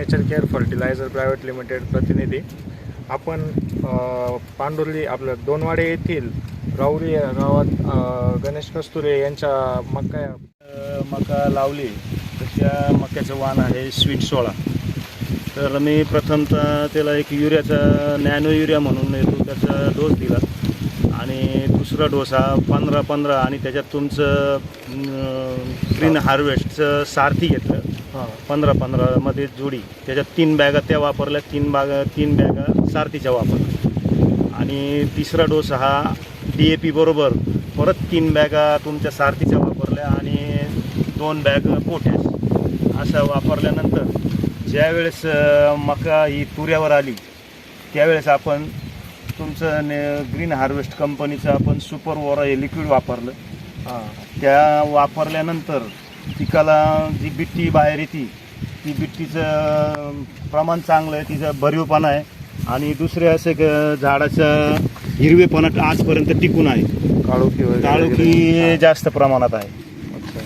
Nature care fertiliser private limited प्रतिनिधी. आपण पांडुर्ली आपलं दोनवाडे येथील राऊरी या गावात गणेश कस्तुरे यांच्या मका मका लावली. तर त्या मक्याचं वाण आहे स्वीट सोळा. तर मी प्रथमतः त्याला एक युरियाचा नॅनो युरिया म्हणून येतो त्याचा डोस दिला. आणि दुसरा डोस हा पंधरा पंधरा आणि त्याच्यात तुमचं ग्रीन हार्वेस्टचं सारथी घेतलं. पंधरा पंधरामध्ये जोडी. त्याच्यात तीन बॅगा त्या वापरल्या तीन बागा तीन बॅगा सारथीच्या वापरल्या. आणि तिसरा डोस हा डी ए पी बरोबर. परत तीन बॅगा तुमच्या सारथीच्या वापरल्या आणि दोन बॅग पोटॅश अशा वापरल्यानंतर ज्यावेळेस मका ही तुऱ्यावर आली त्यावेळेस आपण तुमचं ने ग्रीन हार्वेस्ट कंपनीचं आपण सुपर वॉरा हे लिक्विड वापरलं. हां. त्या वापरल्यानंतर पिकाला जी बिट्टी बाहेर येते ती बिट्टीचं प्रमाण चांगलं आहे तिचा भरीवपणा आहे. आणि दुसरे असे क- झाडाचा हिरवेपणा आजपर्यंत टिकून आहे. काळोखी वगैरे काळोखी जास्त प्रमाणात आहे. अच्छा.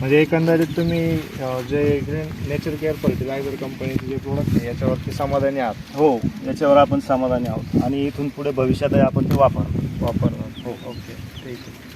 म्हणजे एकंदरीत तुम्ही अ, जे ग्रीन नेचर केअर फर्टिलायझर कंपनीचे जे प्रोडक्ट आहे याच्यावरती समाधानी आहात? हो याच्यावर आपण समाधानी आहोत. आणि इथून पुढे भविष्यातही आपण ते वापर वापरणार. हो. ओके. ठीक आहे.